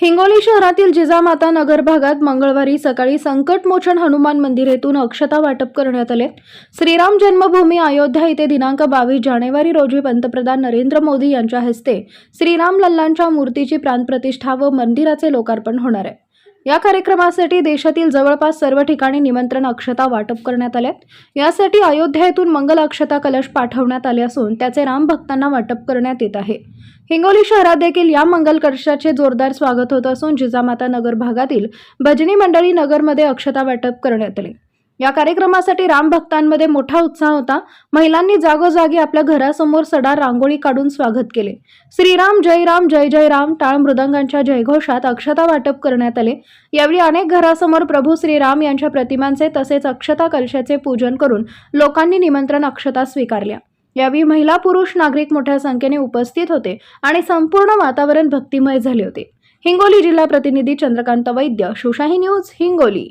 हिंगोली शहरातील जिजामाता नगर भागात मंगळवारी सकाळी संकटमोचन हनुमान मंदिर येथून अक्षता वाटप करण्यात आले. श्रीराम जन्मभूमी अयोध्या येथे दिनांक बावीस जानेवारी रोजी पंतप्रधान नरेंद्र मोदी यांच्या हस्ते श्रीराम लल्लांच्या मूर्तीची प्राणप्रतिष्ठा व मंदिराचे लोकार्पण होणार आहे. या कार्यक्रमासाठी देशातील जवळपास सर्व ठिकाणी निमंत्रण अक्षता वाटप करण्यात आले यासाठी अयोध्या येथून मंगल अक्षता कलश पाठवण्यात आले असून त्याचे राम भक्तांना वाटप करण्यात येत आहे. हिंगोली शहरात देखील या मंगल कलशाचे जोरदार स्वागत होत असून जिजामाता नगर भागातील भजनी मंडळी नगरमध्ये अक्षता वाटप करण्यात आले. या कार्यक्रमासाठी राम भक्तांमध्ये मोठा उत्साह होता. महिलांनी जागोजागी आपल्या घरासमोर सडा रांगोळी काढून स्वागत केले. श्रीराम जय राम जय जय राम टाळ मृदंगांच्या जयघोषात अक्षता वाटप करण्यात आले. यावेळी अनेक घरासमोर प्रभू श्रीराम यांच्या प्रतिमांचे तसेच अक्षता कलशाचे पूजन करून लोकांनी निमंत्रण अक्षता स्वीकारल्या. यावेळी महिला पुरुष नागरिक मोठ्या संख्येने उपस्थित होते आणि संपूर्ण वातावरण भक्तिमय झाले होते. हिंगोली जिल्हा प्रतिनिधी चंद्रकांत वैद्य शुशाही न्यूज हिंगोली.